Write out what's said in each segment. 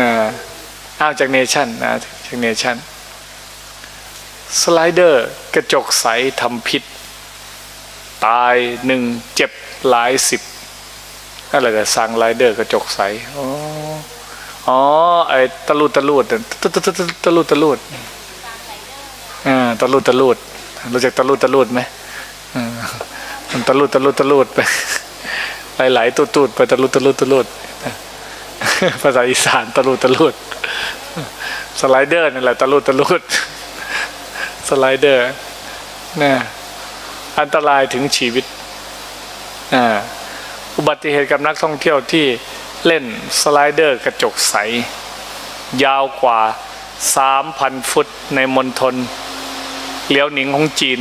นะอ้าวจากเนชั่นนะจากเนชั่นสไลเดอร์กระจกใสทำพิษ ตายหนึ่งเจ็บหลายสิบอะไรแต่สั่งไลเดอร์กระจกใสอ๋ออ๋อไอ้ตะลุดตะลุดตะตะตะตะลุดตะลุดอ่าตะลุดตะลุดรู้จักตะลุดตะลุดไหมอ่ามันตะลุดตะลุดตะลุดไปหลายๆตูดๆไปตะลุดตะลุดตะลุด ภาษาอีสานตะลุดตะลุดสไลเดอร์นี่แหละตะลุดตะลุดสไลเดอร์นะอันตรายถึงชีวิตอ่าอุบัติเหตุกับนักท่องเที่ยวที่เล่นสไลเดอร์กระจกใส ยาวกว่า 3,000 ฟุตในมณฑลเหลียวหนิงของจีน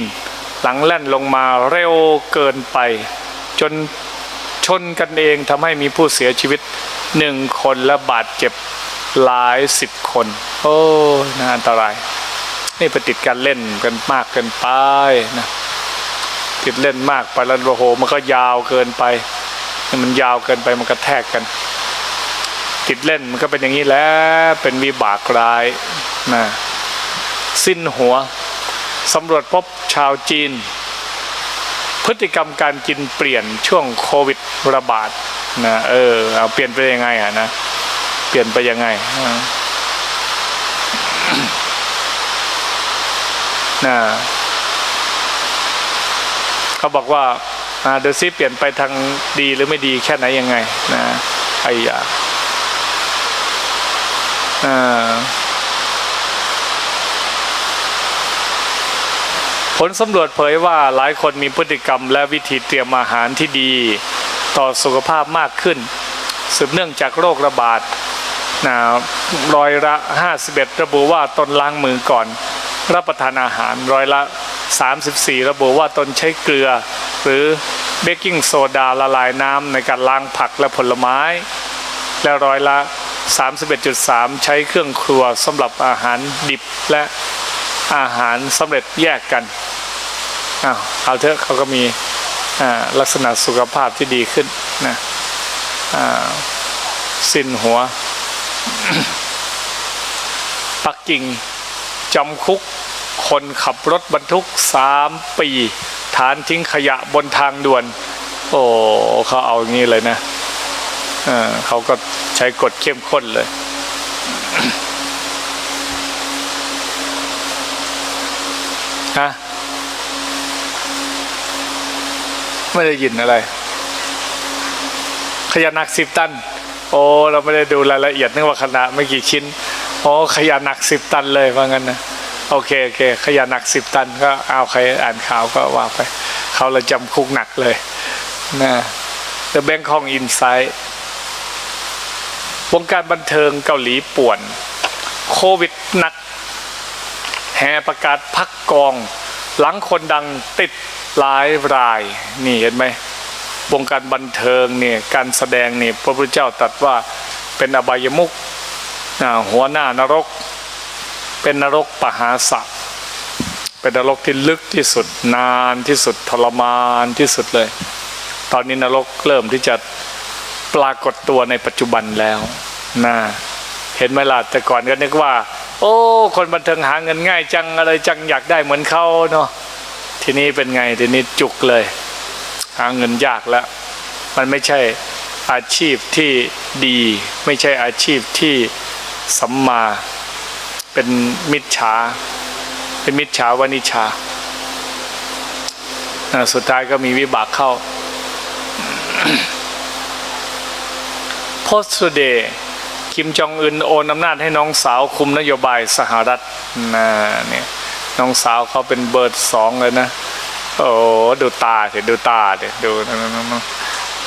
หลังแล่นลงมาเร็วเกินไป จนชนกันเองทำให้มีผู้เสียชีวิต หนึ่งคนและบาดเจ็บหลายสิบคน โอ้น่าอันตราย นี่ไปติดการเล่นกันมากเกินไปนะติดเล่นมากไปแล้วโอ้โห มันก็ยาวเกินไป มันยาวเกินไปมันกระแทกกัน ติดเล่นมันก็เป็นอย่างนี้แล้วเป็นวิบากร้ายนะสิ้นหัวสำรวจพบชาวจีน พฤติกรรมการกินเปลี่ยนช่วงโควิดระบาดนะเออเอาเปลี่ยนไปยังไงอะนะเปลี่ยนไปยังไงนะเขาบอกว่าเดี๋ยวซิเปลี่ยนไปทางดีหรือไม่ดีแค่ไหนยังไงนะไอ้ยาอ่า ผลสำรวจเผยว่าหลายคนมีพฤติกรรมและวิธีเตรียมอาหารที่ดี ต่อสุขภาพมากขึ้น สืบเนื่องจากโรคระบาดนะร้อยละ 51 ระบุว่าตนล้างมือก่อน รับประทานอาหารร้อยละ 34 ระบุว่าตนใช้เกลือ หรือเบกกิ้งโซดาละลายน้ำในการล้างผักและผลไม้ และร้อยละ 31.3 ใช้เครื่องครัวสำหรับอาหารดิบและอาหารสำเร็จแยกกัน อ้าวเอาเถอะเขาก็มีลักษณะสุขภาพที่ดีขึ้นนะสิ้นหัว ปักกิ่งจำคุกคนขับรถบรรทุกสามปี ฐานทิ้งขยะบนทางด่วน โอ้เขาเอาอย่างนี้เลยนะเเขาก็ใช้กฎเข้มข้นเลยฮะ ไม่ได้ยินอะไร ขยะหนักสิบตัน โอ้เราไม่ได้ดูรายละเอียดนึกว่าขนาดไม่กี่ชิ้นโอ้ขยะหนักสิบตันเลยว่างั้นนะโอเคโอเค ขยะหนักสิบตันก็เอาใครอ่านข่าวก็ว่าไป เขาเลยจำคุกหนักเลยนะ The Bangkok Insight วงการบันเทิงเกาหลีป่วน โควิดหนัก แห่ประกาศพักกอง หลังคนดังติดหลายรายนี่เห็นไหมวงการบันเทิงเนี่ยการแสดงเนี่ยพระพุทธเจ้าตรัสว่าเป็นอบายมุกหัวหน้านรก เป็นนรกปหาสะเป็นนรกที่ลึกที่สุดนานที่สุดทรมานที่สุดเลย ตอนนี้นรกเริ่มที่จะปรากฏตัวในปัจจุบันแล้วนะเห็นไหมล่ะแต่ก่อนก็นึกว่า โอ้ คนบันเทิงหาเงินง่ายจังอะไรจังอยากได้เหมือนเขาเนาะทีนี้เป็นไงทีนี้จุกเลย หาเงินยากแล้ว มันไม่ใช่อาชีพที่ดี ไม่ใช่อาชีพที่สัมมา เป็นมิจฉา เป็นมิจฉาวานิชาอ่าสุดท้ายก็มีวิบากเข้าโพสต์เดย์ คิมจองอึนโอนอำนาจให้น้องสาวคุมนโยบายสหรัฐนะเนี่ยน้องสาวเขาเป็นเบอร์สองเลยนะโอ้ดูตาเดี๋ยวดูตาเดี๋ยวดู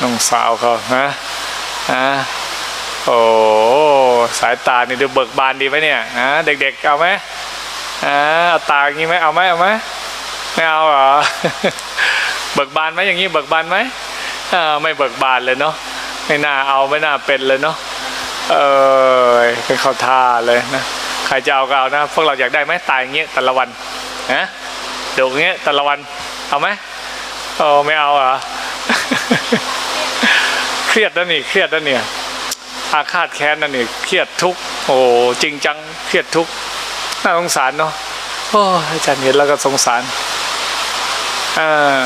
น้องสาวเขาฮะฮะโอ้สายตานี่ดูเบิกบานดีไหมเนี่ยฮะเด็กๆเอาไหมอ่าเอาตาอย่างนี้ไหมเอาไหมเอาไหมไม่เอาเหรอเบิกบานไหมอย่างนี้เบิกบานไหมอ่าไม่เบิกบานเลยเนาะไม่น่าเอาไม่น่าเป็นเลยเนาะ เออเป็นข้าวท่าเลยนะใครจะเอาก็เอานะพวกเราอยากได้ไหมตายอย่างเงี้ยแต่ละวันนะดูอย่างเงี้ยแต่ละวันเอาไหมโอ้ไม่เอาเหรอเครียดแล้วนี่เครียดแล้วเนี่ยอาฆาตแค้นนั่นนี่เครียดทุกโอ้จริงจังเครียดทุกน่าสงสารเนาะโอ้อาจารย์เห็นแล้วก็สงสารอ่า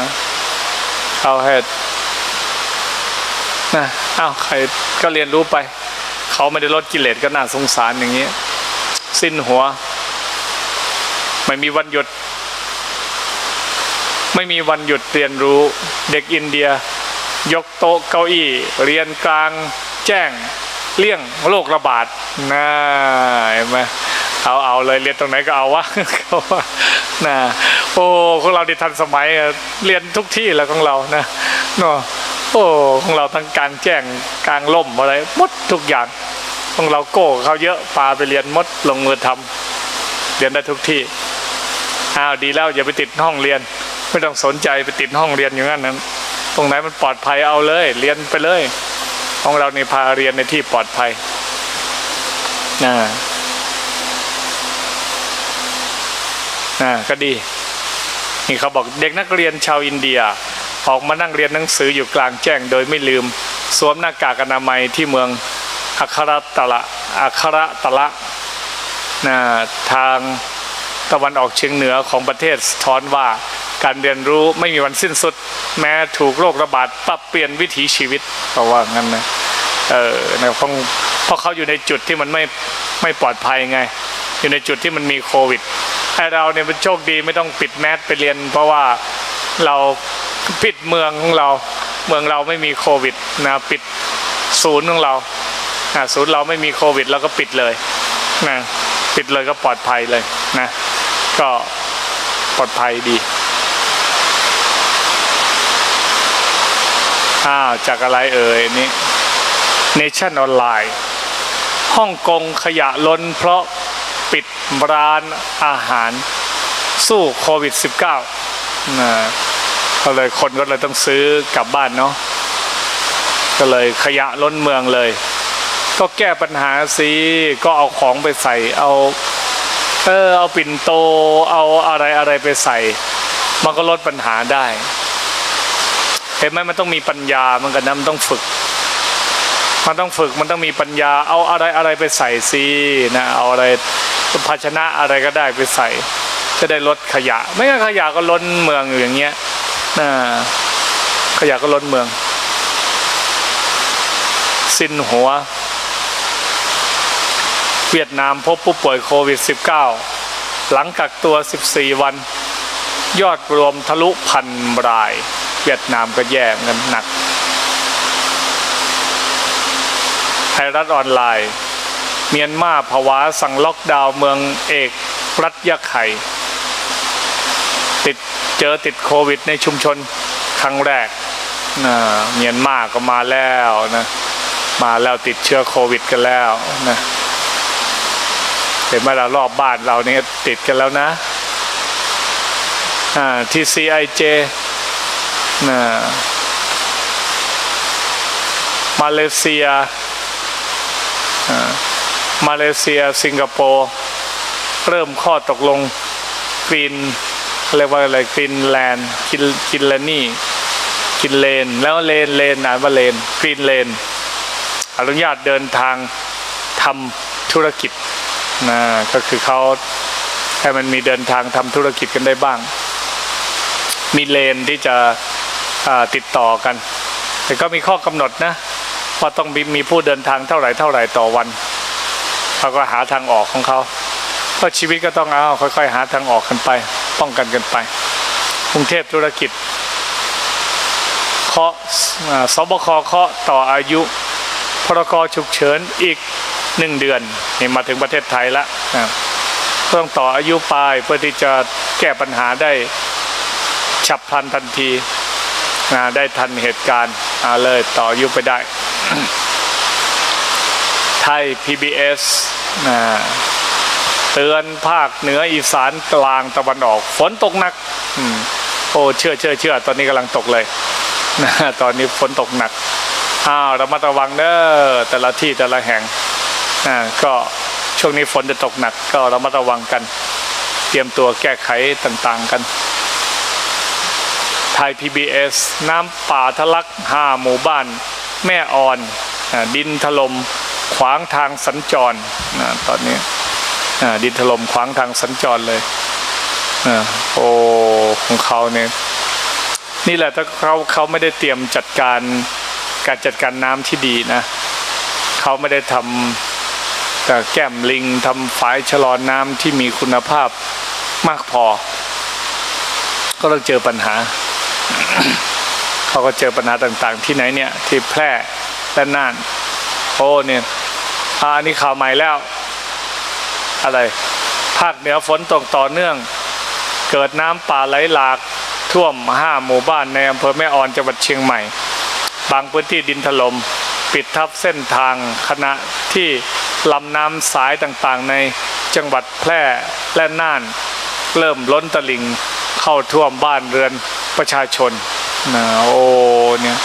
เอาให้นะเอาใครก็เรียนรู้ไป เขาไม่ได้ลดกิเลสก็น่าสงสารอย่างนี้ สิ้นหัว ไม่มีวันหยุด ไม่มีวันหยุดเรียนรู้ เด็กอินเดีย ยกโต๊ะเก้าอี้ เรียนกลาง แจ้ง เลี่ยงโรคระบาดนะเห็นไหมเอาเอาเลยเรียนตรงไหนก็เอาวะเขาว่านะโอ้ของเราดิทันสมัยเรียนทุกที่แล้วของเรานะเนาะ โอ้ของเราทั้งกลางแจ้งกลางล่มอะไรหมดทุกอย่างของเราโก้เขาเยอะพาไปเรียนมดลงมือทำเรียนได้ทุกที่อ้าวดีแล้วอย่าไปติดห้องเรียน ไม่ต้องสนใจไปติดห้องเรียนอย่างนั้นนั้นตรงไหนมันปลอดภัยเอาเลย เรียนไปเลย ของเรานี่พาเรียนในที่ปลอดภัยนะนะก็ดีนี่เขาบอกเด็กนักเรียนชาวอินเดีย ออกมานั่งเรียนหนังสืออยู่กลางแจ้งโดยไม่ลืม สวมหน้ากากอนามัยที่เมืองอัครตละอัครตละนะทางตะวันออกเฉียงเหนือของประเทศสะท้อนว่าการเรียนรู้ไม่มีวันสิ้นสุด แม้ถูกโรคระบาดปรับเปลี่ยนวิถีชีวิตเพราะว่างั้นนะเออนะเพราะเพราะเขาอยู่ในจุดที่มันไม่ไม่ปลอดภัยไง อยู่ในจุดที่มันมีโควิดไอเราเนี่ยเป็นโชคดีไม่ต้องปิดแมสไปเรียน เพราะว่าเรา ปิดเมืองของเรา เมืองเราไม่มีโควิดนะปิดศูนย์ของเราศูนย์เราไม่มีโควิดเราก็ปิดเลยนะปิดเลยก็ปลอดภัยเลยนะก็ปลอดภัยดีอ้าวจากอะไรเอ่ยนี่เนชั่นออนไลน์ฮ่องกงขยะล้นเพราะปิดร้านอาหารสู้โควิด -19 นะ ก็เลยคนก็เลยต้องซื้อกลับบ้านเนาะก็เลยขยะล้นเมืองเลย ก็แก้ปัญหาสิก็เอาของไปใส่ เอาเออเอาปิ่นโต เอาอะไรอะไรไปใส่ มันก็ลดปัญหาได้เห็นไหมมันต้องมีปัญญามันกันนะมันต้องฝึก มันต้องฝึกมันต้องมีปัญญา เอาอะไรอะไรไปใส่สินะเอาอะไรภาชนะอะไรก็ได้ไปใส่จะได้ลดขยะ ไม่งั้นขยะก็ล้นเมืองอยู่อย่างเงี้ย นะขยะก็ล้นเมือง สิ้นหัว เวียดนามพบผู้ป่วยโควิด -19 หลังกักตัว 14 วัน ยอดรวมทะลุพันราย เวียดนามก็แย่เงินหนัก ไทยรัฐออนไลน์ เมียนมาภาวะสั่งล็อกดาวน์เมืองเอกรัฐยะไข่ จอติดโควิดในชุมชนครั้งแรกนะเมียนมาก็มาแล้วนะมาแล้วติดเชื้อโควิดกันแล้วนะเห็นไหมเรารอบบ้านเราเนี่ยติดกันแล้วนะอ่า TCIJ นะมาเลเซียมาเลเซียสิงคโปร์เริ่มข้อตกลงกรีน เรียกว่าอะไรกรีนแลนด์กินกินแลนี่กินเลน แล้วเลนเลนอ่านว่าเลนกรีนเลน อนุญาตเดินทางทำธุรกิจนะก็คือเขาให้มันมีเดินทางทำธุรกิจกันได้บ้าง มีเลนที่จะติดต่อกัน แต่ก็มีข้อกำหนดนะว่าต้องมมีผู้เดินทางเท่าไหร่เท่าไหร่ต่อวันเขาก็หาทางออกของเขาเพราะชีวิตก็ต้องเอาค่อย ๆ หาทางออกกันไป ป้องกันกันไปกรุงเทพธุรกิจเคาะสบคเคาะต่ออายุ พรกฉุกเฉินอีกหนึ่งเดือนนี่มาถึงประเทศไทยแล้วนะต้องต่ออายุปลายเพื่อที่จะแก้ปัญหาได้ฉับพลันทันทีนะได้ทันเหตุการณ์อ่าเลยต่ออายุไปได้ ไทย PBS นะ เตือนภาคเหนืออีสานกลางตะวันออก ฝนตกหนักอโอ้เชื่อเชื่อเชื่อตอนนี้กำลังตกเลยนะตอนนี้ฝนตกหนักอ้าวระมัดระวังเด้อแต่ละที่แต่ละแห่งอ่าก็ช่วงนี้ฝนจะตกหนัก ก็ระมัดระวังกัน เตรียมตัวแก้ไขต่างๆกันไทย PBS น้ำป่าทะลักห้าหมู่บ้าน แม่อ่อนอดินถลม่มขวางทางสัญจรตอนนี้ ดินถล่มขวางทางสัญจรเลยอ่าโอ้ของเขาเนี่ยนี่แหละถ้าเขาเขาไม่ได้เตรียมจัดการการจัดการน้ำที่ดีนะเขาไม่ได้ทำแต่แก้มลิงทำฝายชะลอน้ำที่มีคุณภาพมากพอ ก็ต้องเจอปัญหา เขาก็เจอปัญหาต่างๆ ที่ไหนเนี่ยที่แพร่และน่านโอ้เนี่ยอันนี้ข่าวใหม่แล้ว อะไร ภาคเหนือฝนตกต่อเนื่อง เกิดน้ำป่าไหลหลากท่วมห้าหมู่บ้านในอำเภอแม่ออนจังหวัดเชียงใหม่ บางพื้นที่ดินถลม่มปิดทับเส้นทางขณะที่ลำน้ำสายต่างๆ ในจังหวัดแพร่และน่าน เริ่มล้นตลิ่งเข้าท่วมบ้านเรือนประชาชนนะโอ้เนี่ย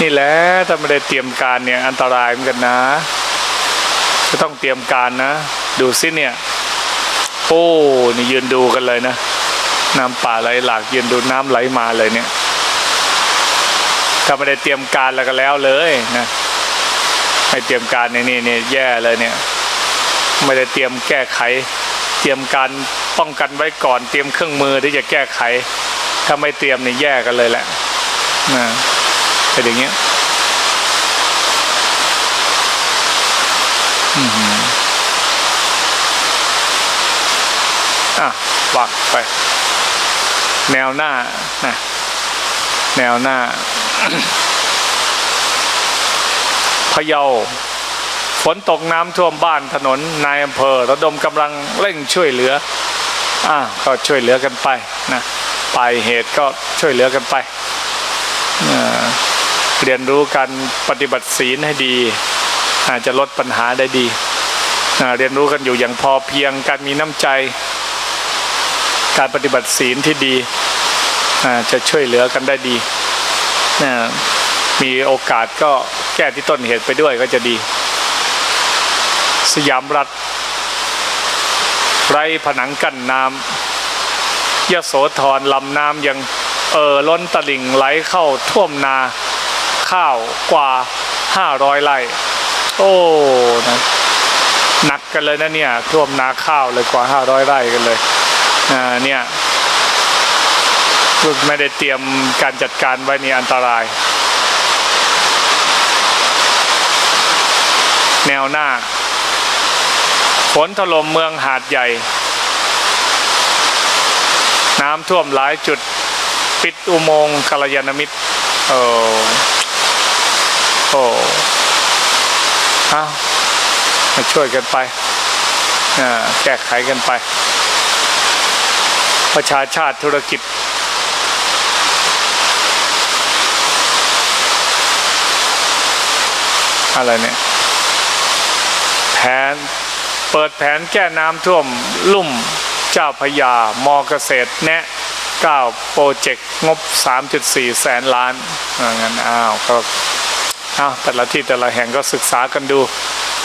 นี่แหละถ้าไม่ได้เตรียมการเนี่ยอันตรายเหมือนกันนะจะต้องเตรียมการนะ ดูสิเนี่ย โอ้นี่ยืนดูกันเลยนะน้ำป่าไหลหลากยืนดูน้ำไหลมาเลยเนี่ยถ้าไม่ได้เตรียมการแล้วก็แล้วเลยนะไม่เตรียมการในนี่เนี่ยแย่เลยเนี่ย ไม่ได้เตรียมแก้ไข เตรียมการป้องกันไว้ก่อน เตรียมเครื่องมือที่จะแก้ไข ถ้าไม่เตรียมเนี่ยแย่กันเลยแหละนะเป็นอย่างเงี้ยอือ วักไป แนวหน้านะแนวหน้าพะเยาฝนตกน้ำท่วมบ้านถนนนายอำเภอระดมกำลังเร่งช่วยเหลืออ่าก็ช่วยเหลือกันไปนะปลายเหตุก็ช่วยเหลือกันไปเรียนรู้การปฏิบัติศีลให้ดี อาจจะลดปัญหาได้ดี เรียนรู้กันอยู่อย่างพอเพียงการมีน้ำใจ การปฏิบัติศีลที่ดีจะช่วยเหลือกันได้ดีนะมีโอกาสก็แก้ที่ต้นเหตุไปด้วยก็จะดี สยามรัฐ ไรผนังกั้นน้ำยโสธรลำน้ำยังเอ่อล้นตลิ่งไหลเข้าท่วมนาข้าวกว่าห้าร้อยไร่ โอ้นะหนักกันเลยนะเนี่ยท่วมนาข้าวเลยกว่าห้าร้อยไร่กันเลย อ่าเนี่ยไม่ได้เตรียมการจัดการไว้นี่อันตราย แนวหน้า ฝนถล่มเมืองหาดใหญ่ น้ำท่วมหลายจุดปิดอุโมงค์กัลยาณมิตรโอ้โอ้เอามาช่วยกันไปแก้ไขกันไป ประชาชาติธุรกิจ อะไรเนี่ย แผน เปิดแผนแก้น้ำท่วมลุ่มเจ้าพยามอเกษตรแนะ9โปรเจกต์งบ 3.4 แสนล้านงั้นอ้าวก็อ้าวแต่ละที่แต่ละแห่งก็ศึกษากันดู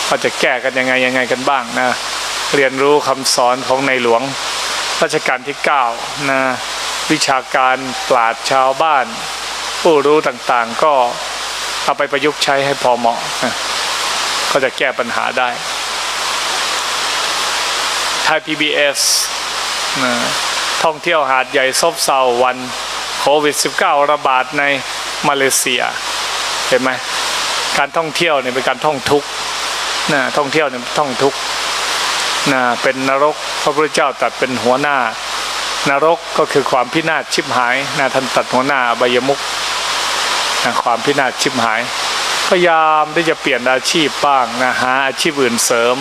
ว่าจะแก้กันยังไงยังไงกันบ้างนะ เรียนรู้คำสอนของในหลวง รัชกาลที่9นะวิชาการปราดชาวบ้าน ผู้รู้ต่างๆ ก็เอาไปประยุกต์ใช้ให้พอเหมาะนะก็จะแก้ปัญหาได้ไทย PBS นะท่องเที่ยวหาดใหญ่ซบเซาวันโควิด -19 ระบาดในมาเลเซีย เห็นไหมการท่องเที่ยวเนี่ยเป็นการท่องทุกนะท่องเที่ยวเนี่ยท่องทุก นะเป็นนรกพระพุทธเจ้าตัดเป็นหัวหน้านรกก็คือความพินาศชิบหายนะท่านตัดหัวหน้าอบายมุกนะความพินาศชิบหาย พยายามที่จะเปลี่ยนอาชีพบ้างนะหาอาชีพอื่นเสริม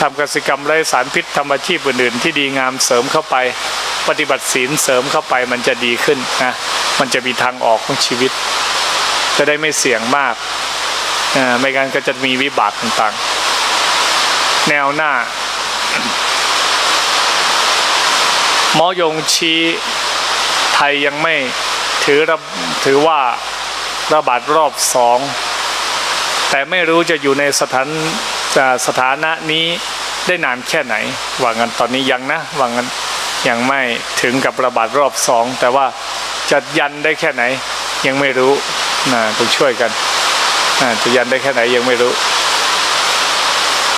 ทำกสิกรรมไร้สารพิษทำอาชีพอื่นๆ ที่ดีงามเสริมเข้าไป ปฏิบัติศีลเสริมเข้าไปมันจะดีขึ้นนะมันจะมีทางออกของชีวิต จะได้ไม่เสี่ยงมากอ่าไม่งั้นก็จะมีวิบากต่างๆ แนวหน้า หมอยงชี้ไทยยังไม่ถือระถือว่าระบาดรอบสอง แต่ไม่รู้จะอยู่ในสถานสถานะนี้ได้นานแค่ไหนว่างันตอนนี้ยังนะว่างันยังไม่ถึงกับระบาดรอบสอง แต่ว่าจะยันได้แค่ไหนยังไม่รู้นะต้องช่วยกันอ่าจะยันได้แค่ไหนยังไม่รู้